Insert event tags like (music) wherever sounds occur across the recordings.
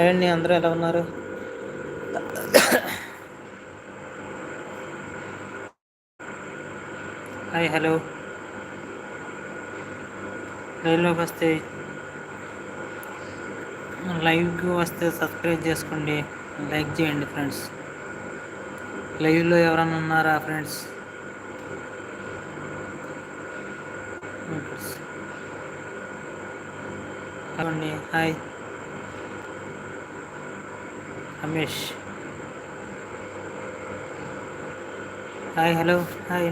అయ్యండి అందరూ ఎలా ఉన్నారు? Hi hello. లైవ్లోకి వస్తే లైవ్కి వస్తే సబ్స్క్రైబ్ చేసుకోండి లైక్ చేయండి ఫ్రెండ్స్. లైవ్లో ఎవరైనా ఉన్నారా ఫ్రెండ్స్? అండి hi. Ramesh hi hello hi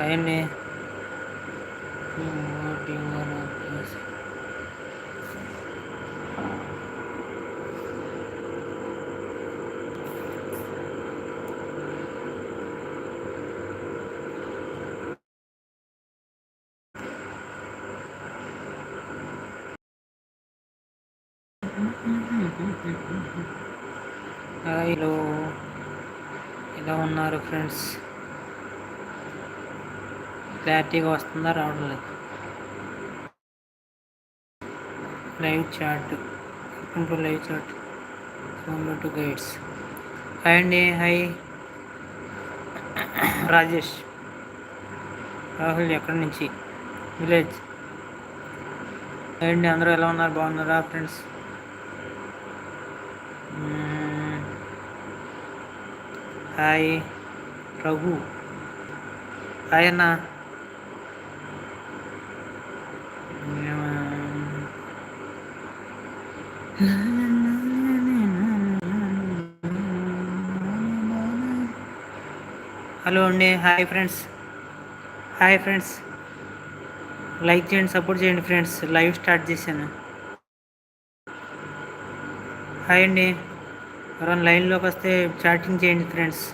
ఆయన్ని హలో ఎలా ఉన్నారు ఫ్రెండ్స్ క్లారిటీగా వస్తుందా రావడం లేదు. Live chat to live chat phone to guides. Hi అండి హాయ్. రాజేష్ రాహుల్ ఎక్కడి నుంచి? విలేజ్. హాయ్ అండి అందరూ ఎలా ఉన్నారు? బాగున్నారా ఫ్రెండ్స్? హాయ్. రఘు. హాయ్ అన్నా. హలో అండి hi friends. Hi friends. Like చేయండి సపోర్ట్ చేయండి ఫ్రెండ్స్. లైవ్ స్టార్ట్ చేశాను. హాయ్ అండి. ఎవరైనా లైన్లోకి వస్తే చాటింగ్ చేయండి ఫ్రెండ్స్.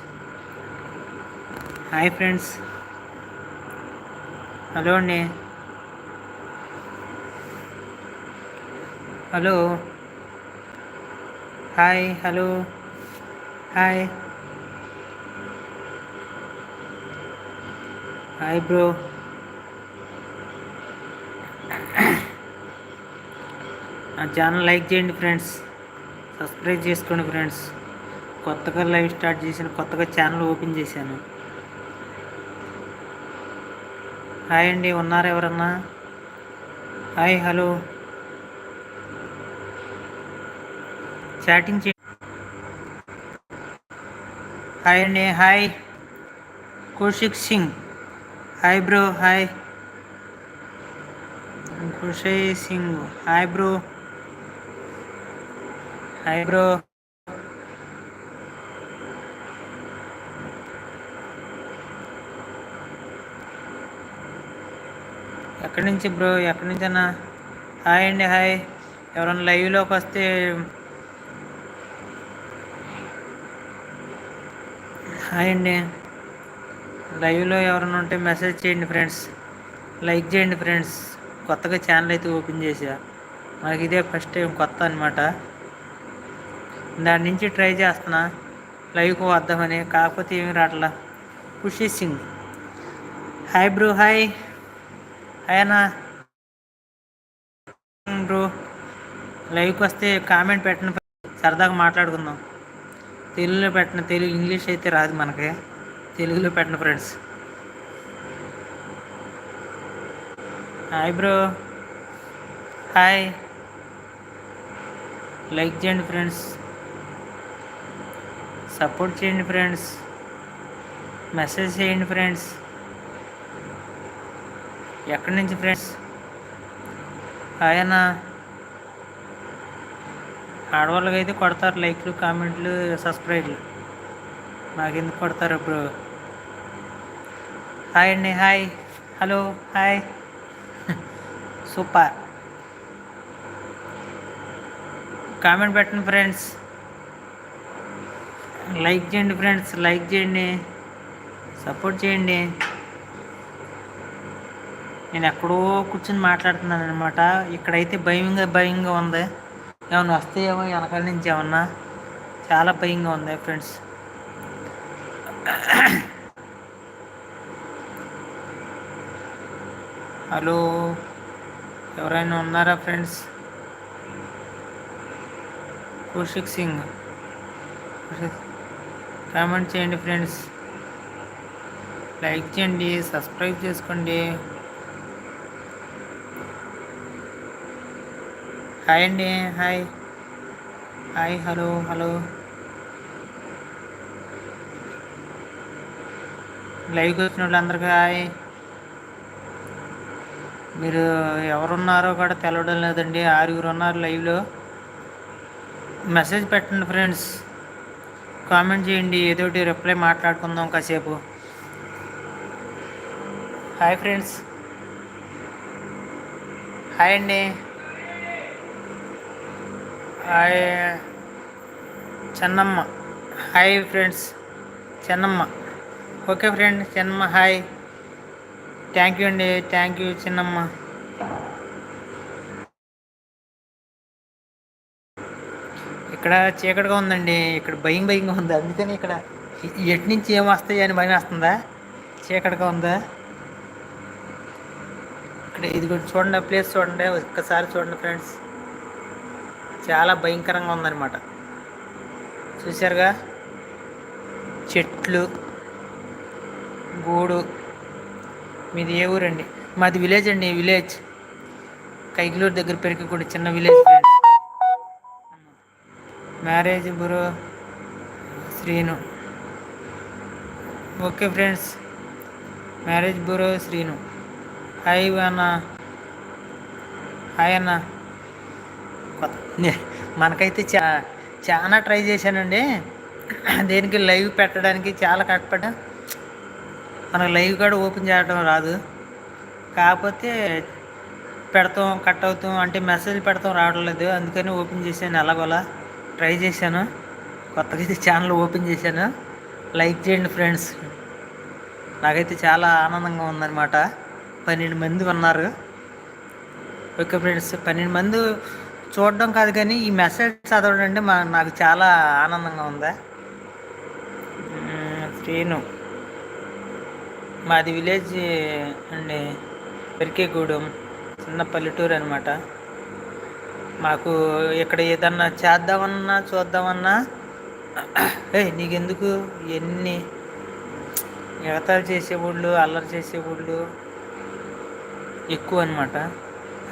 Hi friends. హలో అండి. Hello. Hi hello. Hi. Hi bro నా ఛానల్ లైక్ చేయండి ఫ్రెండ్స్ సబ్స్క్రైబ్ చేసుకోండి ఫ్రెండ్స్ కొత్తగా లైవ్ స్టార్ట్ చేసిన కొత్తగా ఛానల్ ఓపెన్ చేశాను. హాయ్ అండి ఉన్నారు ఎవరన్నా? హాయ్ హలో చాటింగ్ చే హాయ్ అండి hi Kaushik Singh hi bro hi Khushi Singh hi bro hi bro ఎక్కడి నుంచి బ్రో ఎక్కడి నుంచి అన్నా హాయ్ అండి హాయ్ ఎవరైనా లైవ్లోకి వస్తే హాయ్ అండి. లైవ్లో ఎవరైనా ఉంటే మెసేజ్ చేయండి ఫ్రెండ్స్. లైక్ చేయండి ఫ్రెండ్స్. కొత్తగా ఛానల్ అయితే ఓపెన్ చేసా మనకి ఇదే ఫస్ట్ టైం కొత్త అనమాట దాని నుంచి ట్రై చేస్తున్నా. లైవ్కి వద్దామని. కాకపోతే ఏమి రావట్లా Khushi Singh. Hi bro hi hi అన్న. బ్రో లైవ్కి వస్తే కామెంట్ పెట్టండి. సరదాగా మాట్లాడుకుందాం. తెలుగులో పెట్టిన తెలుగు ఇంగ్లీష్ అయితే రాదు మనకి. తెలుగులో పెట్టిన friends. Hi bro. Hi. Like చేయండి ఫ్రెండ్స్. సపోర్ట్ చేయండి ఫ్రెండ్స్. మెసేజ్ చేయండి ఫ్రెండ్స్. ఎక్కడి నుంచి ఫ్రెండ్స్? ఆయన ఆడవాళ్ళకి అయితే కొడతారు లైక్లు కామెంట్లు సబ్స్క్రైబ్లు. నాకెందుకు కొడతారు ఇప్పుడు హాయ్ అండి hi hello hi super comment పెట్టండి ఫ్రెండ్స్ లైక్ చేయండి ఫ్రెండ్స్ లైక్ చేయండి. సపోర్ట్ చేయండి. నేను ఎక్కడో కూర్చొని మాట్లాడుతున్నాను అనమాట ఇక్కడైతే భయంగా భయంగా ఉంది. ఏమన్నా వస్తాయేమో వెనకాల నుంచి ఏమన్నా. చాలా భయంగా ఉంది ఫ్రెండ్స్ హలో ఎవరైనా ఉన్నారా ఫ్రెండ్స్? కౌశిక్ సింగ్. కామెంట్ చేయండి ఫ్రెండ్స్. లైక్ చేయండి సబ్స్క్రైబ్ చేసుకోండి. హాయ్ అండి హాయ్. Hi hello hello. లైవ్కి వచ్చిన వాళ్ళందరికీ హాయ్. మీరు ఎవరున్నారో కూడా తెలవడం లేదండి. ఆరుగురు ఉన్నారు లైవ్లో మెసేజ్ పెట్టండి ఫ్రెండ్స్ కామెంట్ చేయండి. ఏదోటి రిప్లై మాట్లాడుకుందాం కాసేపు. హాయ్ ఫ్రెండ్స్ హాయ్ అండి. Hi Chennamma. Hi friends Chennamma. Okay friend Chennamma hi thank you అండి. Thank you Chinnamma. ఇక్కడ చీకటిగా ఉందండి. ఇక్కడ భయం భయంగా ఉంది. అందుకని ఇక్కడ ఎటు నుంచి ఏం వస్తాయి అని భయం వస్తుందా? చీకటిగా ఉందా? ఇక్కడ ఇది కూడా చూడండి ప్లేస్ చూడండి. ఒక్కసారి చూడండి ఫ్రెండ్స్ చాలా భయంకరంగా ఉందన్నమాట. చూసారుగా చెట్లు గూడు. మీది ఏ ఊరండి? మాది విలేజ్ అండి విలేజ్. కైగ్లూరు దగ్గర పెరిగి కూడా చిన్న village friends marriage bro Srinu. Okay friends. Marriage bro Srinu. Hi అన్న. హాయ్ అన్న. మనకైతే చా చాలా ట్రై చేశానండి. దేనికి లైవ్ పెట్టడానికి చాలా కష్టపడ్డా. మనకు లైవ్ కూడా ఓపెన్ చేయడం రాదు. కాకపోతే పెడతాం కట్ అవుతాం అంటే మెసేజ్ పెడతాం రావడం లేదు. అందుకని ఓపెన్ చేశాను ఎలాగోలా. ట్రై చేశాను. కొత్తగా అయితే ఛానల్ ఓపెన్ చేశాను. లైక్ చేయండి ఫ్రెండ్స్. నాకైతే చాలా ఆనందంగా ఉందన్నమాట. పన్నెండు మంది ఉన్నారు. ఓకే ఫ్రెండ్స్ పన్నెండు మంది చూడడం కాదు కానీ ఈ మెసేజ్ చదవడం అంటే మా నాకు చాలా ఆనందంగా ఉంది. శ్రీను. మాది విలేజ్ అండి పెరికేగూడెం చిన్న పల్లెటూరు అనమాట మాకు ఇక్కడ ఏదన్నా చేద్దామన్నా చూద్దామన్నా (clears throat) ఏ నీకెందుకు? ఎన్ని ఎగతాలు చేసేవాళ్ళు అల్లరి చేసేవాళ్ళు ఎక్కువ అనమాట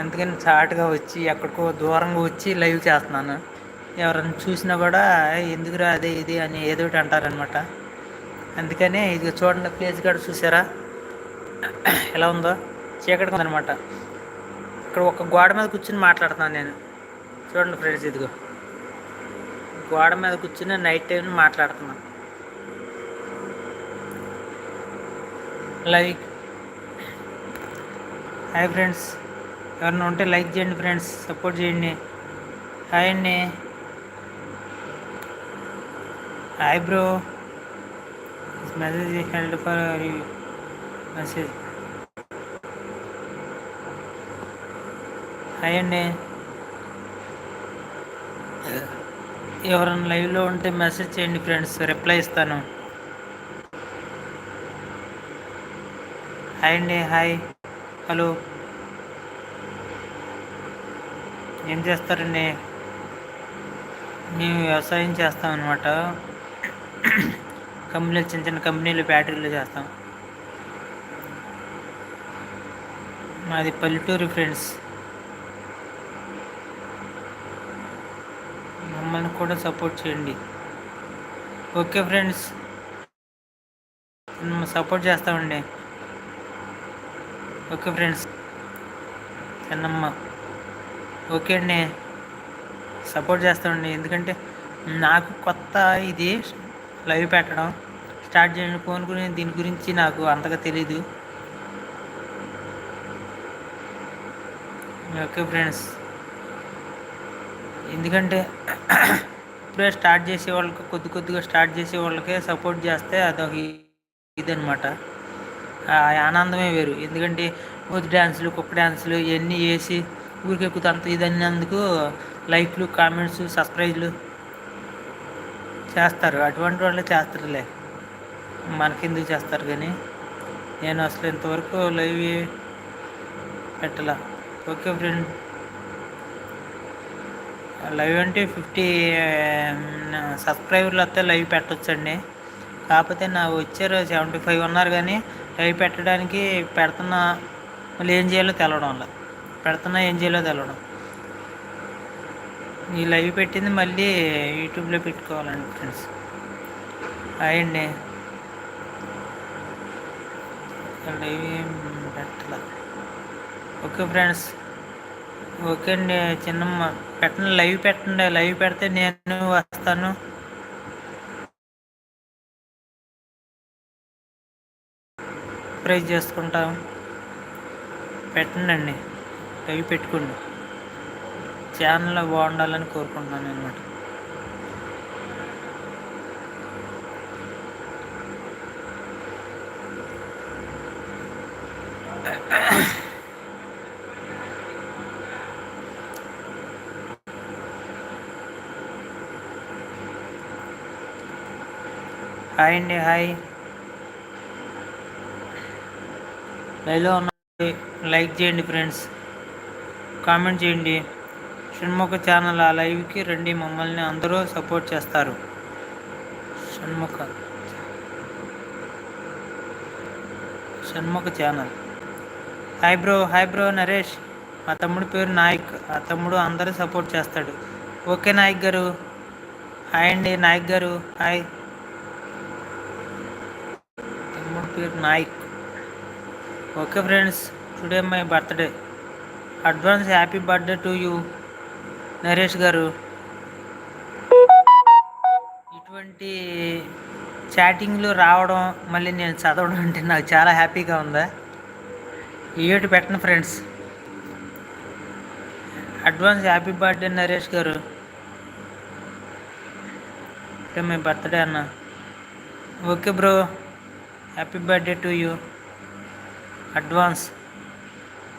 అందుకని చాటుగా వచ్చి ఎక్కడికో దూరంగా వచ్చి లైవ్ చేస్తున్నాను. ఎవరైనా చూసినా కూడా ఎందుకురా అదే ఇది అని ఏదోటి అంటారనమాట అందుకనే ఇది చూడండి ప్లేస్ కూడా చూసారా? ఎలా ఉందో? చీకటిగా ఉందనమాట ఇక్కడ ఒక గోడ మీద కూర్చుని మాట్లాడుతున్నాను నేను. చూడండి ఫ్రెండ్స్ ఇదిగో. గోడ మీద కూర్చుని నైట్ టైం మాట్లాడుతున్నాను. లైక్ హాయ్ ఫ్రెండ్స్ ఎవరైనా ఉంటే లైక్ చేయండి ఫ్రెండ్స్ సపోర్ట్ చేయండి. హాయ్ అండి hi bro message held for message hi అండి ఎవరైనా లైవ్లో ఉంటే మెసేజ్ చేయండి ఫ్రెండ్స్ రిప్లై ఇస్తాను హాయ్ అండి హాయ్ హలో ఏం చేస్తారండి మేము వ్యవసాయం చేస్తాం అనమాట కంపెనీలు చిన్న చిన్న కంపెనీలు బ్యాటరీలు చేస్తాం. మాది పల్లెటూరు ఫ్రెండ్స్. మమ్మల్ని కూడా సపోర్ట్ చేయండి. Okay friends. సపోర్ట్ చేస్తామండి. Okay friends. చిన్నమ్మ. ఓకే అండి. సపోర్ట్ చేస్తామండి. ఎందుకంటే నాకు కొత్త ఇది లైవ్ పెట్టడం స్టార్ట్ చేయండి. ఫోన్ గురించి దీని గురించి నాకు అంతగా తెలీదు. Okay friends. ఎందుకంటే ఇప్పుడే స్టార్ట్ చేసే వాళ్ళకి కొద్ది కొద్దిగా స్టార్ట్ చేసే వాళ్ళకే సపోర్ట్ చేస్తే అదొక ఇదనమాట ఆనందమే వేరు. ఎందుకంటే కొద్ది డ్యాన్సులు కుక్క డ్యాన్సులు ఇవన్నీ వేసి ఊరికెక్కుతూ అంత ఇదన్నందుకు లైక్లు కామెంట్స్ సబ్స్క్రైబ్లు చేస్తారు. అటువంటి వాళ్ళు చేస్తారులే. మనకెందుకు చేస్తారు కానీ? నేను అసలు ఇంతవరకు లైవ్ పెట్టలా. Okay friend. లైవ్ అంటే ఫిఫ్టీ సబ్స్క్రైబర్లు వస్తే లైవ్ పెట్టొచ్చండి. కాకపోతే నా వచ్చారు సెవెంటీ ఫైవ్ ఉన్నారు కానీ లైవ్ పెట్టడానికి పెడుతున్నా మళ్ళీ ఏం చేయాలో తెలవడం వల్ల. పెడుతున్నా ఏం చేయాలో తెలవడం. ఈ లైవ్ పెట్టింది మళ్ళీ యూట్యూబ్లో పెట్టుకోవాలండి ఫ్రెండ్స్. అయ్యండి లైవ్ ఏం పెట్టాల? Okay friends. ఓకే అండి చిన్నమ్మ పెట్టండి లైవ్ పెట్టండి లైవ్ పెడితే నేను వస్తాను. ప్రైజ్ చేసుకుంటాం. పెట్టండి అండి లైవ్ పెట్టుకోండి. ఛానల్ బాగుండాలని కోరుకుంటున్నాను అనమాట హాయ్ అండి హాయ్ లైవ్లో ఉన్న లైక్ చేయండి ఫ్రెండ్స్ కామెంట్ చేయండి. షణ్ముఖ ఛానల్ ఆ లైవ్కి రండి మమ్మల్ని అందరూ సపోర్ట్ చేస్తారు. Shanmukha. Shanmukha channel. Hi bro hi bro Naresh. మా తమ్ముడు పేరు నాయక్. ఆ తమ్ముడు అందరూ సపోర్ట్ చేస్తాడు. ఓకే నాయక్ గారు. హాయ్ అండి నాయక్ గారు. హాయ్. తమ్ముడు పేరు Nayak. Okay friends today my birthday. Advance happy birthday to you. Naresh గారు ఇటువంటి చాటింగ్లు రావడం మళ్ళీ నేను చదవడం అంటే నాకు చాలా హ్యాపీగా ఉందా? ఏటి పెట్టను friends. Advance happy birthday Naresh గారు. అంటే మీ బర్త్డే అన్న. Okay bro. Happy birthday to you. Advance.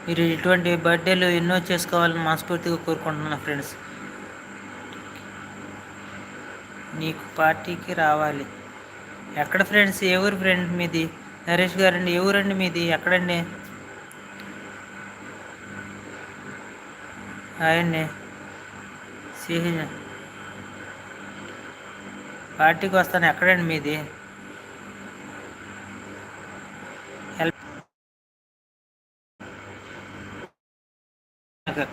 మీరు ఇటువంటి బర్త్డేలు ఎన్నో చేసుకోవాలని మనస్ఫూర్తిగా కోరుకుంటున్నాను ఫ్రెండ్స్. నీకు పార్టీకి రావాలి. ఎక్కడ ఫ్రెండ్స్? ఏ ఊరు ఫ్రెండ్ మీది? నరేష్ గారండి ఏ ఊరండి మీది? ఎక్కడండి? అయండి సిహి పార్టీకి వస్తాను. ఎక్కడండి మీది? Okay.